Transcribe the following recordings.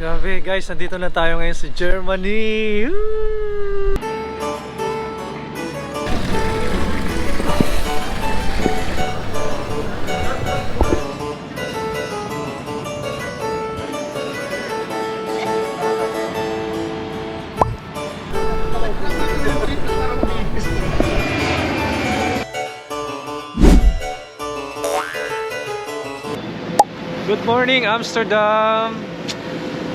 Grabe guys, nandito na tayo ngayon sa Germany. Woo! Good morning Amsterdam!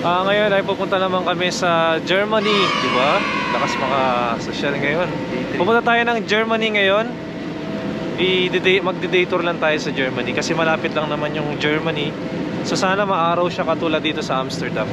Ah, ngayon ay pupunta naman kami sa Germany, di ba? Lakas maka-social ngayon. Pupunta tayo ng Germany ngayon. Magde-day tour lang tayo sa Germany kasi malapit lang naman yung Germany. So sana maaraw siya katulad dito sa Amsterdam.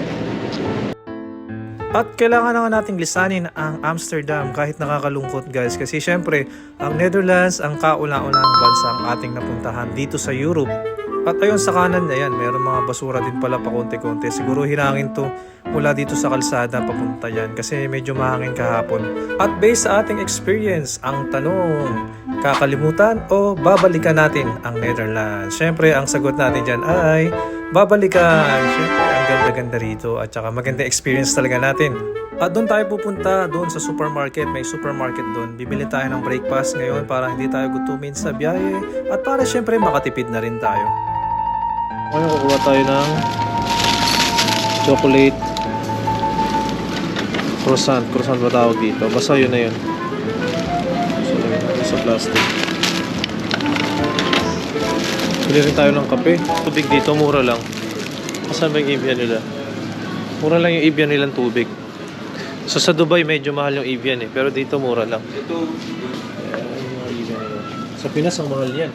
At kailangan naman nating lisanin ang Amsterdam kahit nakakalungkot guys kasi syempre ang Netherlands ang kauna-unahang bansa ang ating napuntahan dito sa Europe. At ayun sa kanan na yan, mayroong mga basura din pala pa konti-konti. Siguro hinangin to mula dito sa kalsada papunta yan kasi medyo mahangin kahapon. At based sa ating experience, ang tanong, kakalimutan o babalikan natin ang Netherlands? Syempre, ang sagot natin dyan ay babalikan. Syempre, ang ganda-ganda rito at saka maganda experience talaga natin. At doon tayo pupunta, doon sa supermarket, may supermarket doon. Bibili tayo ng breakfast ngayon para hindi tayo gutumin sa biyahe at para syempre makatipid na rin tayo. Ngayon kukuha tayo ng chocolate croissant. Croissant ba tawag dito? Basta yun na yun. So, sa plastic. Bili rin tayo ng kape. Tubig dito, mura lang. Ba yung Evian nila? Mura lang yung Evian nilang tubig. So sa Dubai medyo mahal yung Evian eh. Pero dito mura lang. Ito. nila. Sa Pinas ang mahal yan.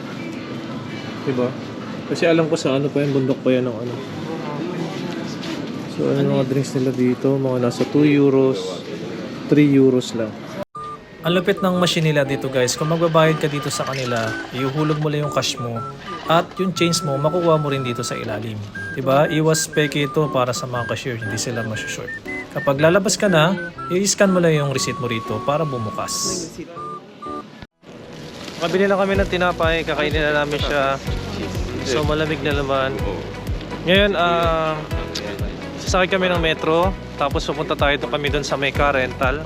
Diba? Kasi alam ko sa ano pa yan, bundok pa yan ng ano. So ano yung mga drinks nila dito? Mga nasa 2 euros, 3 euros lang. Ang lupit ng machine nila dito guys, kung magbabayad ka dito sa kanila, iuhulog mo lang yung cash mo at yung change mo, makukuha mo rin dito sa ilalim. Diba? Iwas peke ito para sa mga cashier, hindi sila masyashort. Kapag lalabas ka na, i-scan mo lang yung receipt mo rito para bumukas. Makabili lang kami ng tinapay, kakainin na namin siya. So malamig na naman. Ngayon, ah, sasakay kami ng metro, tapos pupunta tayo doon kami doon sa may car rental.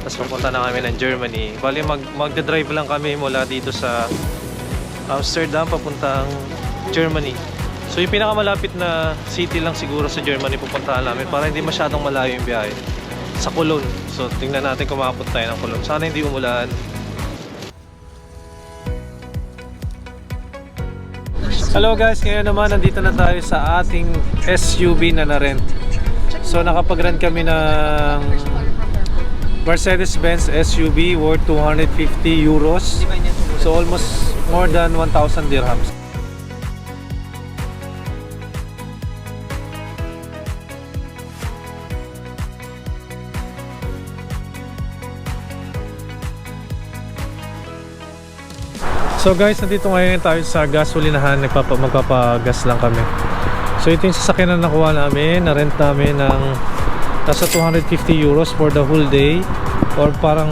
Tapos pupunta na kami ng Germany. Bali mag magda-drive lang kami mula dito sa Amsterdam papuntang Germany. So yung pinakamalapit na city lang siguro sa Germany pupuntahan namin para hindi masyadong malayo yung biyahe. Sa Cologne. So tingnan natin kung makapunta tayo ng Cologne. Sana hindi umulan. Hello guys, ngayon naman nandito na tayo sa ating SUV na na-rent. So nakapag-rent kami ng Mercedes-Benz SUV worth 250 euros. So almost more than 1,000 dirhams. So guys, nandito ngayon tayo sa gasolinahan, nagpapa magpapagas lang kami. So ito yung sasakyan na nakuha namin, na-rent namin ng nasa 250 euros for the whole day or parang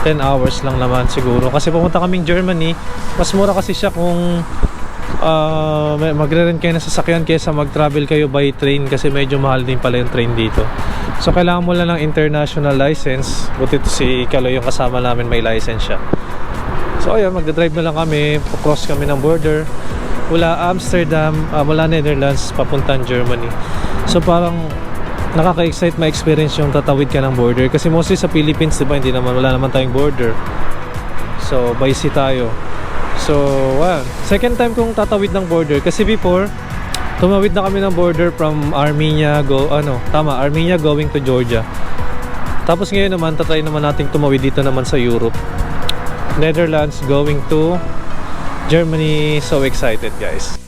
10 hours lang naman siguro. Kasi pumunta kaming Germany, mas mura kasi siya kung uh, magre-rent kayo ng sasakyan kaysa mag-travel kayo by train kasi medyo mahal din pala yung train dito. So kailangan mo lang ng international license. Buti si Kaloy yung kasama namin may license siya. So ayan, magdadrive na lang kami, cross kami ng border mula Amsterdam, ah, mula Netherlands papuntang Germany. So parang nakaka-excite ma-experience yung tatawid ka ng border kasi mostly sa Philippines, di ba, hindi naman wala naman tayong border. So by sea tayo. So, well, second time kong tatawid ng border kasi before tumawid na kami ng border from Armenia go ano, tama, Armenia going to Georgia. Tapos ngayon naman tatry naman nating tumawid dito naman sa Europe. Netherlands going to Germany. So excited, guys.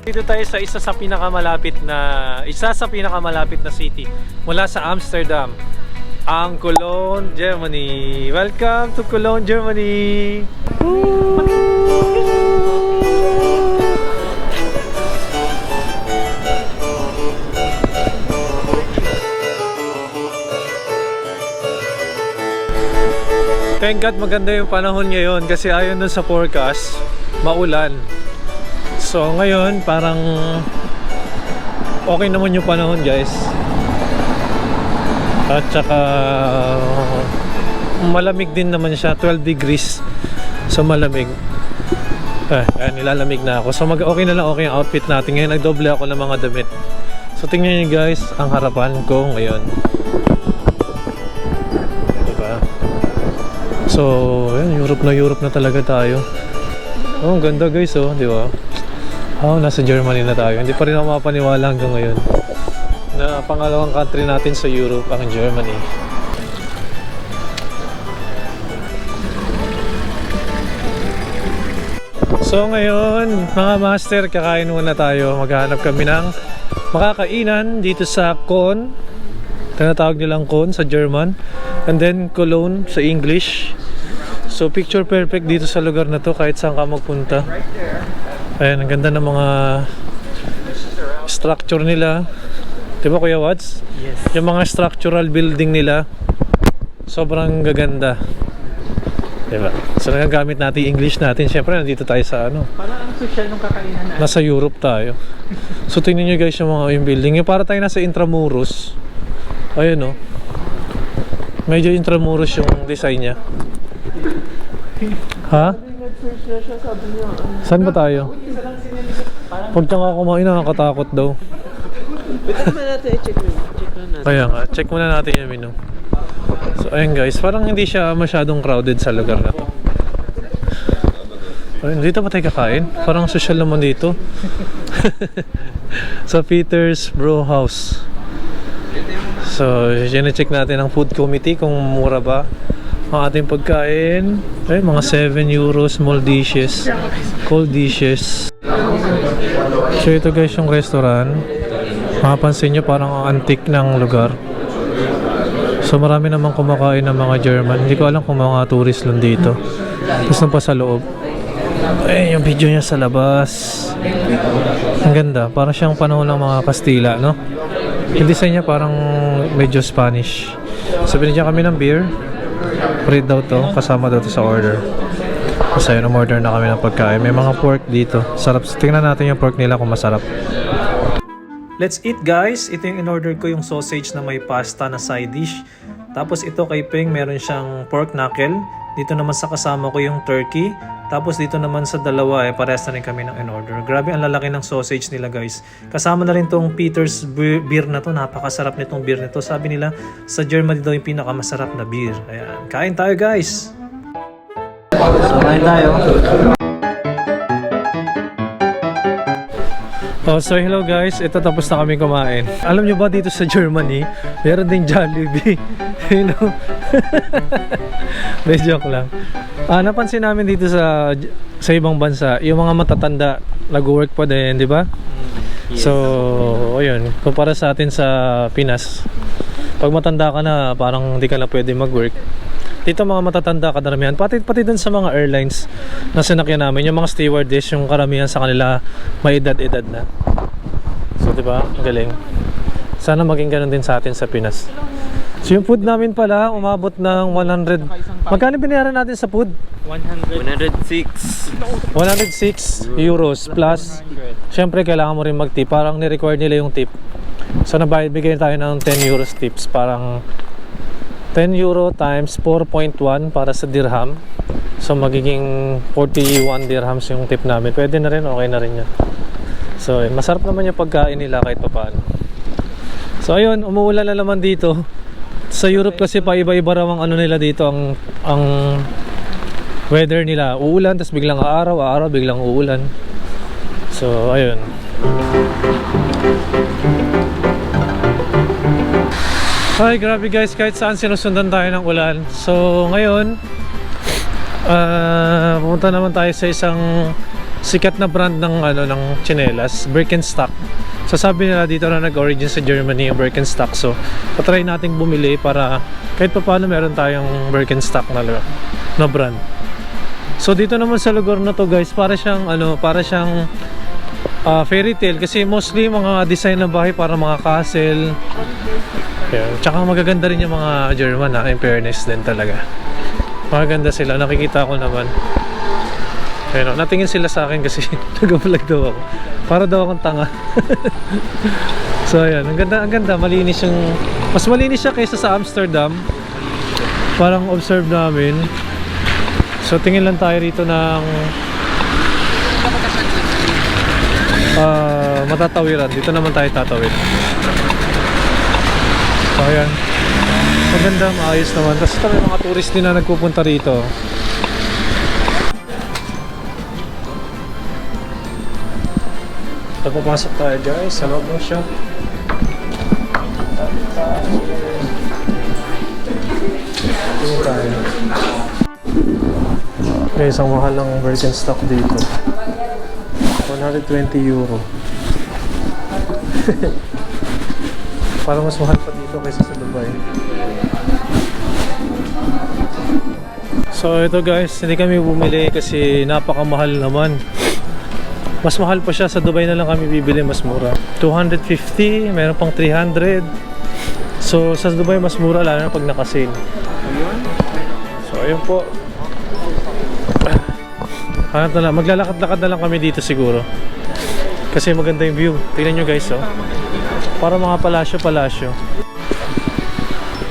Dito tayo sa isa sa pinakamalapit na isa sa pinakamalapit na city mula sa Amsterdam. Ang Cologne, Germany. Welcome to Cologne, Germany. Thank God maganda yung panahon ngayon kasi ayon dun sa forecast, maulan. So ngayon, parang okay naman yung panahon guys. At saka malamig din naman siya, 12 degrees. So malamig. Eh, nilalamig na ako. So mag okay na lang okay ang outfit natin. Ngayon nagdoble ako ng mga damit. So tingnan niyo guys, ang harapan ko ngayon. So, ayan, Europe na Europe na talaga tayo. Oh, ang ganda guys, oh, di ba? Oh, nasa Germany na tayo. Hindi pa rin ako mapaniwala hanggang ngayon na pangalawang country natin sa Europe ang Germany. So ngayon, mga master, kakain muna tayo. Maghanap kami ng makakainan dito sa Kon. Tinatawag nilang Kon sa German. And then Cologne sa English. So picture perfect dito sa lugar na to kahit saan ka magpunta. Ayan, ang ganda ng mga structure nila. Di ba Kuya Watts? Yes. Yung mga structural building nila, sobrang gaganda. Diba? So nagagamit natin English natin. Siyempre, nandito tayo sa ano, Parang ang social nung kakainan na. nasa Europe tayo. So tingnan nyo guys yung mga yung building. Yung para tayo nasa Intramuros. Ayun oh. Medyo Intramuros yung design niya. Ha? Saan ba tayo? isa lang sinili. Parang, Pag ka kumain, nakakatakot daw. Kaya nga, check muna natin yung menu. So ayun guys, parang hindi siya masyadong crowded sa lugar na to. Ayun, dito ba tayo kakain? Parang social naman dito. sa Peter's Brew House. So, check natin ang food committee kung mura ba ang ating pagkain. Ayun, mga 7 euros, small dishes, cold dishes. So ito guys yung restaurant. Mapapansin nyo parang ang antique ng lugar. So marami namang kumakain ng mga German. Hindi ko alam kung mga tourist lang dito. Tapos nung pa sa loob. Eh, yung video niya sa labas. Ang ganda. Parang siyang panahon ng mga Kastila, no? Yung design niya parang medyo Spanish. So binigyan kami ng beer. Free daw to. Kasama daw to sa order. Kasi yun, order na kami ng pagkain. May mga pork dito. Sarap. Tingnan natin yung pork nila kung masarap. Let's eat guys! Ito yung in-order ko yung sausage na may pasta na side dish. Tapos ito kay Peng meron siyang pork knuckle. Dito naman sa kasama ko yung turkey. Tapos dito naman sa dalawa eh parehas na rin kami ng in-order. Grabe ang lalaki ng sausage nila guys. Kasama na rin tong Peter's Be- beer na to. Napakasarap nitong beer nito. Sabi nila sa Germany daw yung pinakamasarap na beer. Ayan. Kain tayo guys! So, kain tayo. Oh, so hello guys, ito tapos na kami kumain. Alam nyo ba dito sa Germany, meron ding Jollibee. you know? De joke lang. Ah, napansin namin dito sa sa ibang bansa, yung mga matatanda nag-work pa din, di ba? So, ayun, kumpara sa atin sa Pinas, pag matanda ka na, parang hindi ka na pwede mag-work. Dito mga matatanda kadaramihan, pati, pati dun sa mga airlines na sinakyan namin, yung mga stewardess, yung karamihan sa kanila may edad-edad na. So, di ba? Ang galing. Sana maging ganun din sa atin sa Pinas. So, yung food namin pala, umabot ng 100. Magkano binayaran natin sa food? 100. 106. 106 euros plus. Siyempre, kailangan mo rin mag-tip. Parang ni-require nila yung tip. So, nabayad, bigyan tayo ng 10 euros tips. Parang 10 euro times 4.1 para sa dirham. So, magiging 41 dirhams yung tip namin. Pwede na rin, okay na rin yan. So, eh, masarap naman yung pagkain nila kahit papaano. So, ayun, umuulan na naman dito. Sa Europe kasi pa iba-iba raw ang ano nila dito, ang ang weather nila. Uulan, tapos biglang aaraw, aaraw, biglang uulan. So, ayun. Ay, grabe guys, kahit saan sinusundan tayo ng ulan. So, ngayon, ah pumunta naman tayo sa isang sikat na brand ng ano ng chinelas, Birkenstock. So sabi nila dito na nag-origin sa Germany yung Birkenstock. So, patry nating bumili para kahit pa paano meron tayong Birkenstock na na brand. So dito naman sa lugar na to guys, para siyang ano, para siyang ah, fairy tale kasi mostly mga design ng bahay para mga castle. Yan. Tsaka magaganda rin yung mga German na in fairness din talaga. Magaganda sila, nakikita ko naman. Ayun, oh, natingin sila sa akin kasi nag-vlog daw ako. Para daw akong tanga. so ayan, ang ganda, ang ganda, malinis yung mas malinis siya kaysa sa Amsterdam. Parang observe namin. So tingin lang tayo rito ng ah matatawiran. Dito naman tayo tatawid. So ayan. Maganda, maayos naman. Tapos ito may mga tourist din na nagpupunta rito. So papasok tayo guys sa loob ng shop. Tingin tayo. Guys, ang mahal ng Birkenstock dito. 120 euro. Parang mas mahal pa dito kaysa sa Dubai. So ito guys, hindi kami bumili kasi napakamahal naman. Mas mahal pa siya sa Dubai na lang kami bibili mas mura. 250, meron pang 300. So sa Dubai mas mura lalo na pag naka-sale. So ayun po. Hanap na lang. Maglalakad-lakad na lang kami dito siguro. Kasi maganda yung view. Tingnan nyo guys oh. Para mga palasyo-palasyo.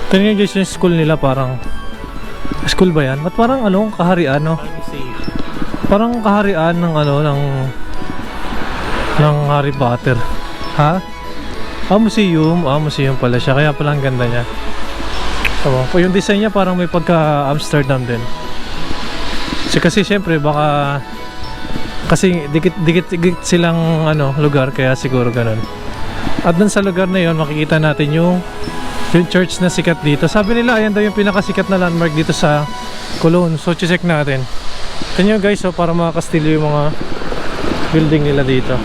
Tingnan guys yung school nila parang School ba yan? Ba't parang ano, kaharian no? Parang kaharian ng ano, ng ng Harry Potter. Ha? Ah, museum. Ah, museum pala siya. Kaya pala ang ganda niya. Tama. Po, yung design niya parang may pagka Amsterdam din. Kasi kasi syempre baka kasi dikit dikit dikit silang ano lugar kaya siguro ganun. At dun sa lugar na yon makikita natin yung yung church na sikat dito. Sabi nila ayan daw yung pinakasikat na landmark dito sa Cologne. So check natin. Tingnan nyo guys oh, para makakastilyo yung mga building nila dito.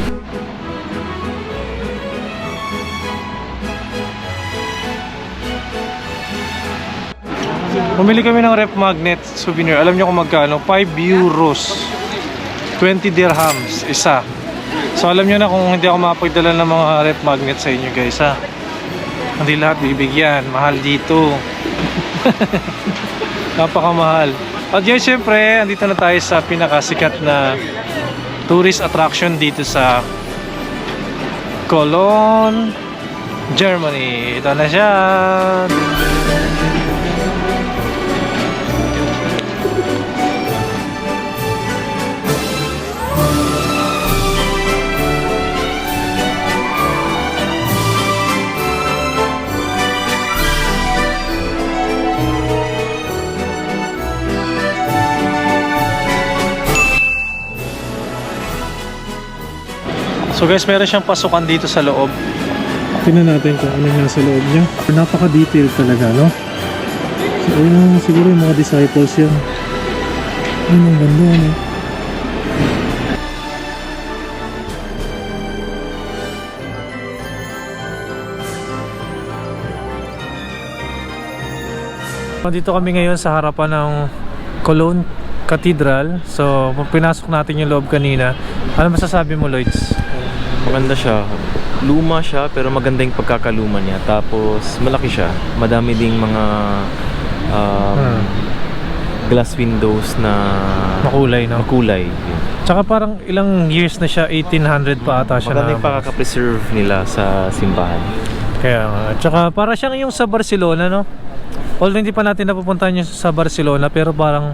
Bumili kami ng rep magnet souvenir. Alam nyo kung magkano? 5 euros. 20 dirhams isa. So alam nyo na kung hindi ako makapagdala ng mga rep magnet sa inyo guys ha. Hindi lahat bibigyan. Mahal dito. Napakamahal. At yun syempre, andito na tayo sa pinakasikat na tourist attraction dito sa Cologne, Germany. Ito na siya. So guys, meron siyang pasukan dito sa loob. Tingnan natin kung ano nasa loob niya. Napaka-detailed talaga, no? So, ayun, siguro yung mga disciples yan. Ayun, ang ganda, no? Dito kami ngayon sa harapan ng Cologne Cathedral. So, pinasok natin yung loob kanina. Ano masasabi mo, Lloyds? Maganda siya. Luma siya pero maganda yung pagkakaluma niya. Tapos malaki siya. Madami ding mga um, Hmm. glass windows na Makulay, no? makulay. Tsaka parang ilang years na siya, 1800 pa ata siya Maganda yung na. pakaka-preserve nila sa simbahan. Kaya nga. Tsaka para siyang yung sa Barcelona, no? Although hindi pa natin napupuntahan yung sa Barcelona, pero parang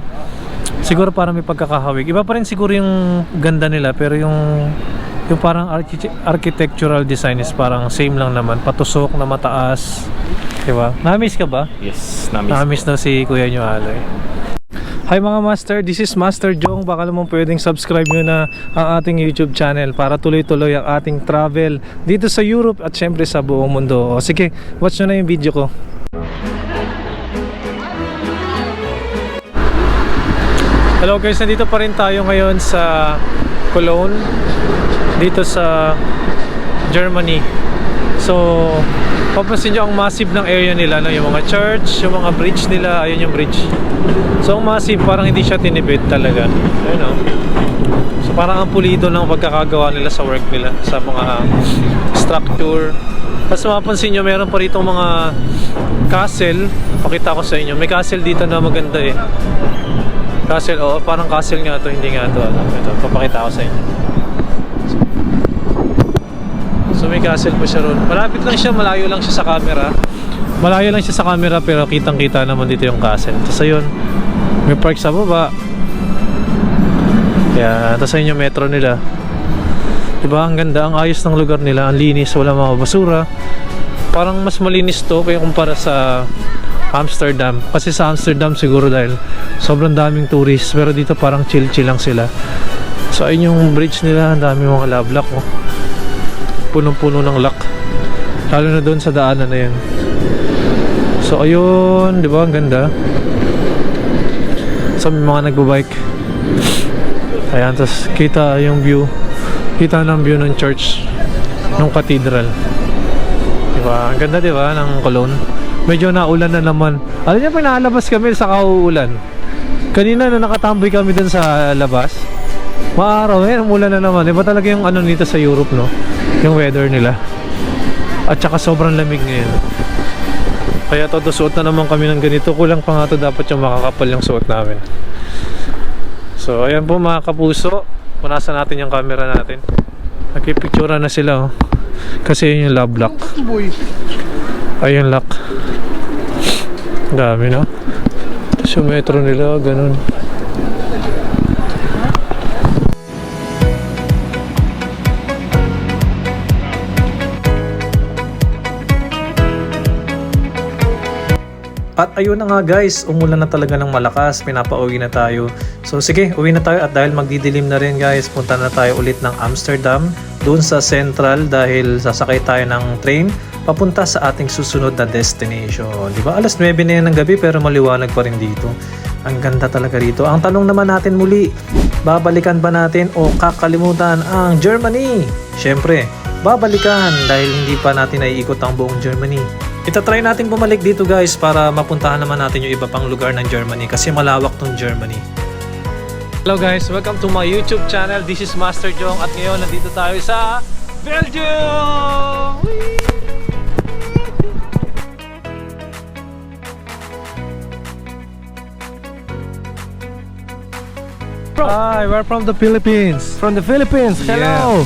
siguro parang may pagkakahawig. Iba pa rin siguro yung ganda nila, pero yung yung parang archi- architectural design is parang same lang naman. Patusok na mataas. Diba? Na-miss ka ba? Yes, namin. Na-miss daw si Kuya nyo Aloy. Hi mga master, this is Master Jong. Baka naman pwedeng subscribe nyo na ang ating YouTube channel para tuloy-tuloy ang ating travel dito sa Europe at syempre sa buong mundo. O sige, watch nyo na yung video ko. Hello guys, nandito pa rin tayo ngayon sa Cologne dito sa Germany. So, papansin nyo ang massive ng area nila, no? yung mga church, yung mga bridge nila, ayun yung bridge. So, ang massive, parang hindi siya tinibid talaga. Ayun, no? So, parang ang pulido ng pagkakagawa nila sa work nila, sa mga structure. Tapos mapapansin nyo, meron pa rito mga castle. Pakita ko sa inyo. May castle dito na maganda eh. Castle, oo, parang castle nga to, hindi nga to. Ano, ito, papakita ko sa inyo. May castle po siya ron. Malapit lang siya, malayo lang siya sa camera. Malayo lang siya sa camera pero kitang-kita naman dito yung castle. Tapos ayun, may park sa baba. Kaya, tapos ayun yung metro nila. Diba, ang ganda, ang ayos ng lugar nila, ang linis, wala mga basura. Parang mas malinis to kaya kumpara sa Amsterdam. Kasi sa Amsterdam siguro dahil sobrang daming tourists, pero dito parang chill-chill lang sila. So ayun yung bridge nila, ang daming mga lock oh. Punong-puno ng lock. Lalo na doon sa daanan na yun. So ayun, di ba, ang ganda. So may mga nagbabike. Ayan, tapos kita yung view. Kita ng view ng church, ng cathedral. Diba? Ang ganda diba ng Cologne. Medyo naulan na naman. Alam niyo, pag nalabas kami sa kauulan. Kanina na nakatamboy kami dun sa labas. Maaraw eh, umulan na naman. Iba talaga yung ano nito sa Europe, no? Yung weather nila. At saka sobrang lamig ngayon. Kaya todo suot na naman kami ng ganito. Kulang pa nga to dapat yung makakapal yung suot namin. So, ayan po mga kapuso. Punasan natin yung camera natin. Nagpipictura na sila, oh. Kasi yun yung love lock. Ayun lock. Dami, no? Tapos yung metro nila, ganun. At ayun na nga guys, umulan na talaga ng malakas, pinapauwi na tayo. So sige, uwi na tayo at dahil magdidilim na rin guys, punta na tayo ulit ng Amsterdam, doon sa Central dahil sasakay tayo ng train papunta sa ating susunod na destination. Di ba? Alas 9 na yan ng gabi pero maliwanag pa rin dito. Ang ganda talaga rito. Ang tanong naman natin muli, babalikan ba natin o kakalimutan ang Germany? Siyempre, babalikan dahil hindi pa natin naiikot ang buong Germany. Itatry natin bumalik dito guys para mapuntahan naman natin yung iba pang lugar ng Germany kasi malawak tong Germany. Hello guys, welcome to my YouTube channel. This is Master Jong at ngayon nandito tayo sa Belgium! Whee! Hi, we're from the Philippines. From the Philippines, hello!